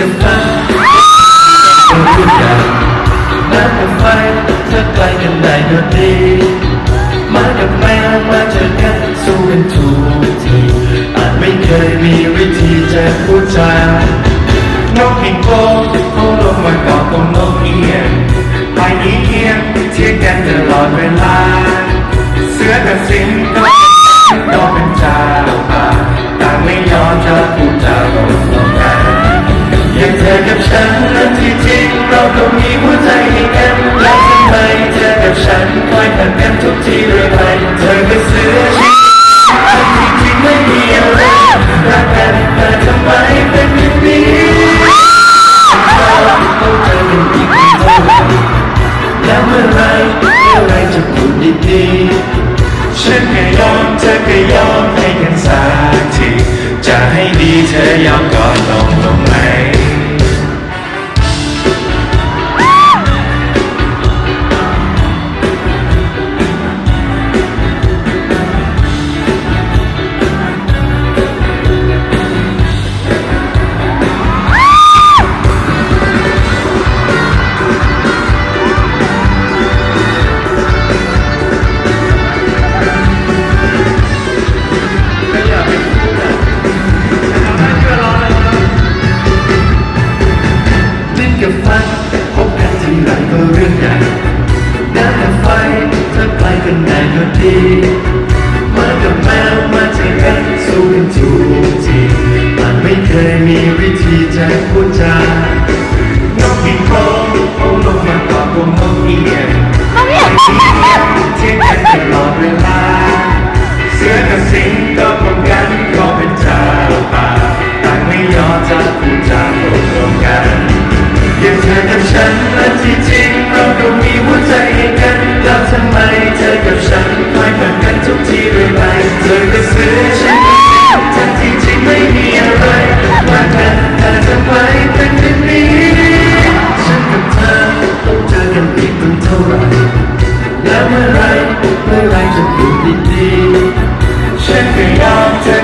กับเธอทุกอย่างน้ำกับไฟเธอไกลกันได้ก็ดี มากับแมวมาเจอกันสู้กันถูกทีอาจไม่เคยมีวิธีจะพูดจานกหิงโคโคลงมาเกาะตรงนกเอียงไปนี้เอียงเทียงกันตลอดเวลา เสือกับสิงก็ กับฉันนั้นที่จริงเราก็มีหัวใจให้กันแล้วทำไมเธอกับฉันคอยผัดกันทุกทีเรื่อยไปเธอก็เสือชีที่จริงไม่มีอะไรรักกันแต่ทำไมเป็นอย่างนี้เราต้องเจอกันอีกเท่าไหร่แล้วเมื่อไรเมื่อไรจะพูดดีๆฉันก็ยอมเธอก็ยอมให้กันสักทีจะให้ดีเธอยอม กับฟันพบกันทีไรก็เรื่องใหญ่น้ำกับไฟถ้าไปกันไหนก็ดีเหมากับแมวมาเจอกันสู้กันทุกทีมันไม่เคยมีวิธีจะพูดจา แล้วเมื่อไรเมื่อไรจะพูดดีๆฉันก็ยอมเธอก็ยอ